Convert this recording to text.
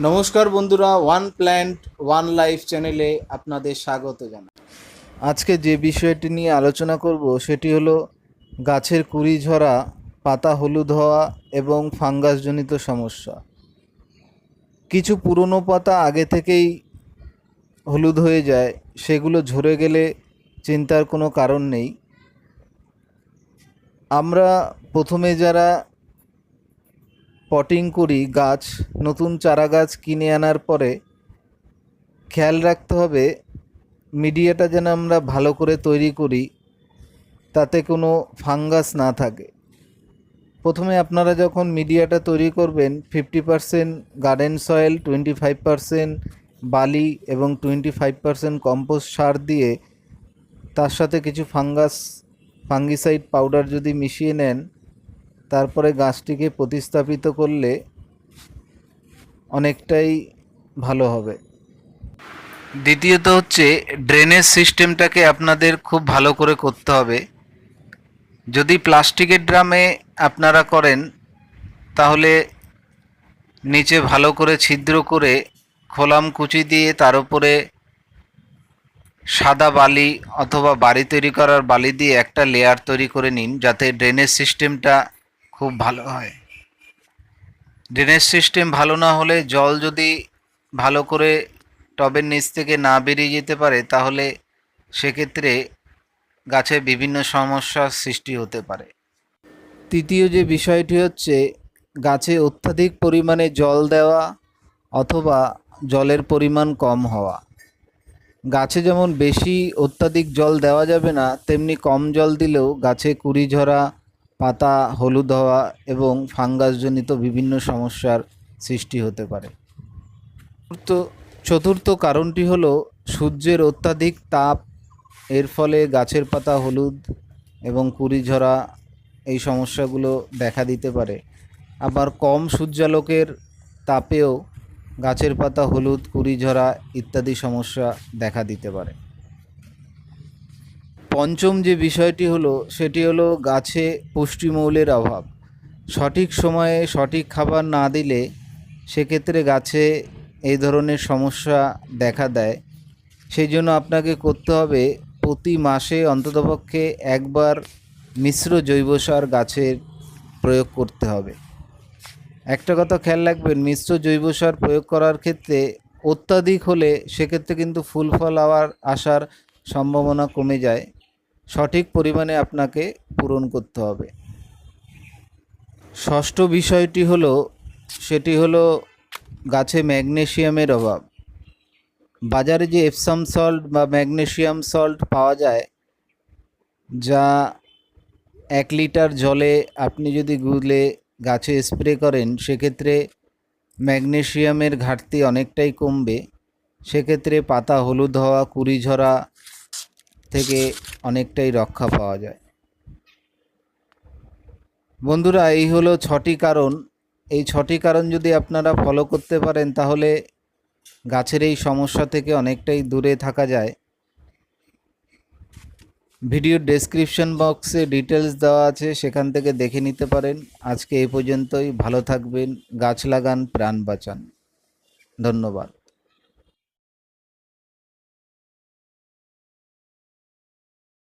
নমস্কার বন্ধুরা one plant one life চ্যানেলে আপনাদের স্বাগত জানাই। আজকে যে বিষয়টি নিয়ে আলোচনা করব, সেটি হলো গাছের কুড়ি ঝরা, পাতা হলুদ হওয়া এবং ফাঙ্গাসজনিত সমস্যা। কিছু পুরনো পাতা আগে থেকেই হলুদ হয়ে যায়, সেগুলো ঝরে গেলে চিন্তার কোনো কারণ নেই। আমরা প্রথমে যারা পটিং করি, গাছ, নতুন চারা গাছ কিনে আনার পরে খেয়াল রাখতে হবে মিডিয়াটা যেন আমরা ভালো করে তৈরি করি, তাতে কোনো ফাঙ্গাস না থাকে। প্রথমে আপনারা যখন মিডিয়াটা তৈরি করবেন, fifty percent garden soil, twenty five percent বালি এবং টোয়েন্টি ফাইভ পারসেন্ট কম্পোস্ট সার দিয়ে তার সাথে কিছু ফাঙ্গাস, ফাঙ্গিসাইড পাউডার যদি মিশিয়ে নেন তারপরে গাছটিকে প্রতিস্থাপিত করলে অনেকটাই ভালো হবে। দ্বিতীয়ত হচ্ছে, ড্রেনেজ সিস্টেমটাকে আপনাদের খুব ভালো করে করতে হবে। যদি প্লাস্টিকের ড্রামে আপনারা করেন, তাহলে নিচে ভালো করে ছিদ্র করে খোলাম কুচি দিয়ে তার উপরে সাদা বালি অথবা বাড়ি তৈরি করার বালি দিয়ে একটা লেয়ার তৈরি করে নিন, যাতে ড্রেনেজ সিস্টেমটা খুব ভালো হয়। ড্রেনেজ সিস্টেম ভালো না হলে জল যদি ভালো করে টবের নিচ থেকে না বেরিয়ে যেতে পারে, তাহলে সেক্ষেত্রে গাছে বিভিন্ন সমস্যার সৃষ্টি হতে পারে। তৃতীয় যে বিষয়টি হচ্ছে, গাছে অত্যাধিক পরিমাণে জল দেওয়া অথবা জলের পরিমাণ কম হওয়া। গাছে যেমন বেশি অত্যাধিক জল দেওয়া যাবে না, তেমনি কম জল দিলেও গাছে কুড়ি ঝরা পাতা, হলুদ হওয়া এবং ফাঙ্গাসজনিত বিভিন্ন সমস্যার সৃষ্টি হতে পারে। চতুর্থ চতুর্থ কারণটি হলো সূর্যের অত্যাধিক তাপ। এর ফলে গাছের পাতা হলুদ এবং কুড়ি ঝরা এই সমস্যাগুলো দেখা দিতে পারে। আবার কম সূর্যালোকের তাপেও গাছের পাতা হলুদ, কুড়ি ঝরা ইত্যাদি সমস্যা দেখা দিতে পারে। পঞ্চম যে বিষয়টি হলো, সেটি হলো গাছে পুষ্টিমৌলের অভাব। সঠিক সময়ে সঠিক খাবার না দিলে সেক্ষেত্রে গাছে এই ধরনের সমস্যা দেখা দেয়। সেই জন্য আপনাকে করতে হবে প্রতি মাসে অন্ততপক্ষে একবার মিশ্র জৈব সার গাছের প্রয়োগ করতে হবে। একটা কথা খেয়াল রাখবেন, মিশ্র জৈব সার প্রয়োগ করার ক্ষেত্রে অত্যাধিক হলে সেক্ষেত্রে কিন্তু ফুল ফল আওয়ার আসার সম্ভাবনা কমে যায়। সঠিক পরিমাণে আপনাকে পূরণ করতে হবে। ষষ্ঠ বিষয়টি হলো, সেটি হলো গাছে ম্যাগনেশিয়ামের অভাব। বাজারে যে এপসাম সল্ট বা ম্যাগনেসিয়াম সল্ট পাওয়া যায়, যা এক লিটার জলে আপনি যদি গুলে গাছে স্প্রে করেন, সেক্ষেত্রে ম্যাগনেশিয়ামের ঘাটতি অনেকটাই কমবে। সেক্ষেত্রে পাতা হলুদ হওয়া কুড়ি ঝরা থেকে অনেকটাই রক্ষা পাওয়া যায়। বন্ধুরা, এই হলো ছটি কারণ। এই ছটি কারণ যদি আপনারা ফলো করতে পারেন, তাহলে গাছের এই সমস্যা থেকে অনেকটাই দূরে থাকা যায়। ভিডিওর ডেসক্রিপশন বক্সে ডিটেলস দেওয়া আছে, সেখান থেকে দেখে নিতে পারেন। আজকে এই পর্যন্তই। ভালো থাকবেন। গাছ লাগান, প্রাণ বাঁচান। ধন্যবাদ।